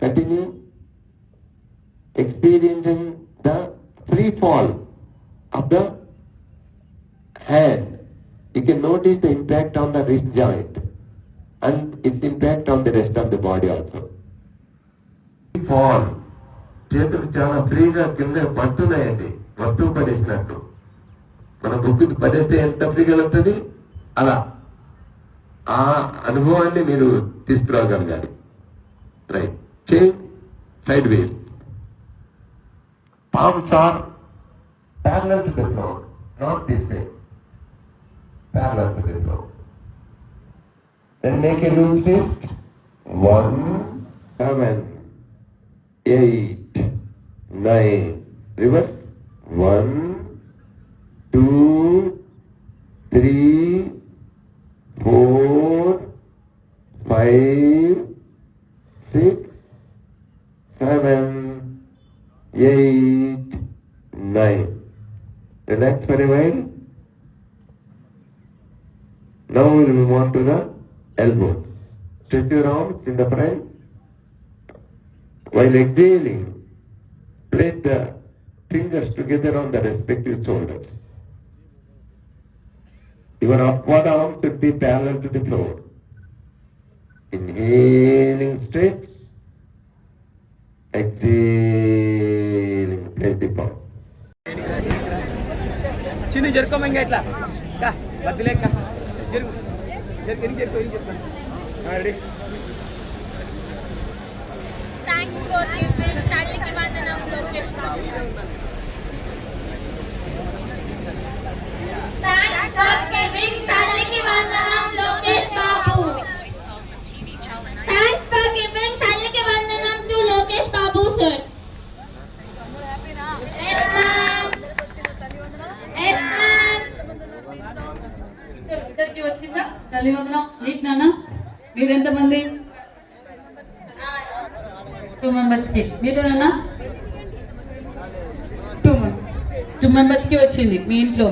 Continue experiencing the free fall of the hand. You can notice the impact on the wrist joint and its impact on the rest of the body also. Fall చేతులు చాలా ఫ్రీగా కింద పడుతున్నాయండి వస్తువు పడేసినట్టు మన book పడేస్తే ఎంత ఫ్రీగా వెళ్తుంది అలా ఆ అనుభవాన్ని మీరు తీసుకురాగలగాలి రైట్ से side wave palms parallel to the floor not this way parallel to the floor then make a loose wrist one seven eight nine reverse one two three four five six seven, eight, nine. Relax a while. Now we will move on to the elbow. Stretch your arms in the front. While exhaling, place the fingers together on the respective shoulders. Your upward arm should be parallel to the floor. Inhaling stretch. Exhaling, place the palm. చిన్ని జరుకోమ ఇంకా ఎట్లా కా వద్దులేక జరుగు. జరుగు ఎన్ని జరుగు ఎన్ని జరుగు రెడీ. థ్యాంక్స్ ఫర్ గివింగ్ తల్లికి వందనం Lokesh Babu thanks for giving తల్లికి వందనం Lokesh Babu thanks for giving తల్లికి వందనం to Lokesh Babu sir Yes, ma'am. Yes, ma'am. ఇద్దరికి వచ్చిందా తల్లి వందనం నీకు నాన్న మీరెంతమంది టూ మెంబర్స్కి మీరు నాన్న టూ టూ మెంబర్స్కి వచ్చింది మీ ఇంట్లో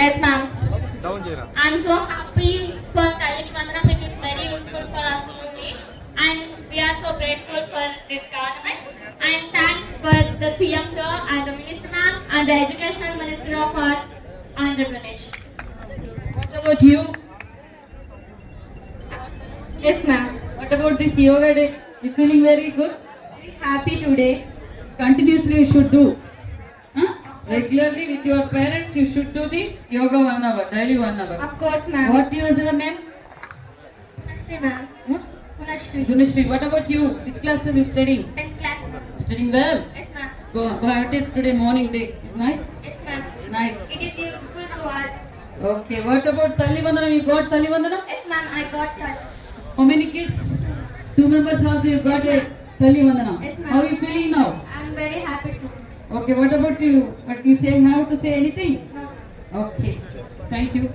Yes, ma'am. డౌన్ చేయరా I'm so happy for Talik Mandram. It is very useful for us only. And we are so grateful for this government. And thanks for the CM sir and the Minister ma'am and the Educational about you? Yes, ma'am. What about this yoga day? You feeling very good? Very happy today. Continuously, you should do. Huh? Regularly with your parents, you should do the yoga one hour, daily one hour. Of course, ma'am. What is your name? Punashri, ma'am. Huh? Punashri. Punashri. What about you? Which class are you studying? 10th class. Studying well? Yes, ma'am. Go. on. What is today morning day? It's nice. Yes, ma'am. Nice. It is useful to us. Okay, what about Talivandanam? You got Talivandanam? Yes, ma'am. I got that. How many kids? Two members also you got a Talivandanam. Yes, ma'am. How are you feeling now? I'm very happy to. Okay, what about you? What you say how to say anything? No. Okay, thank you.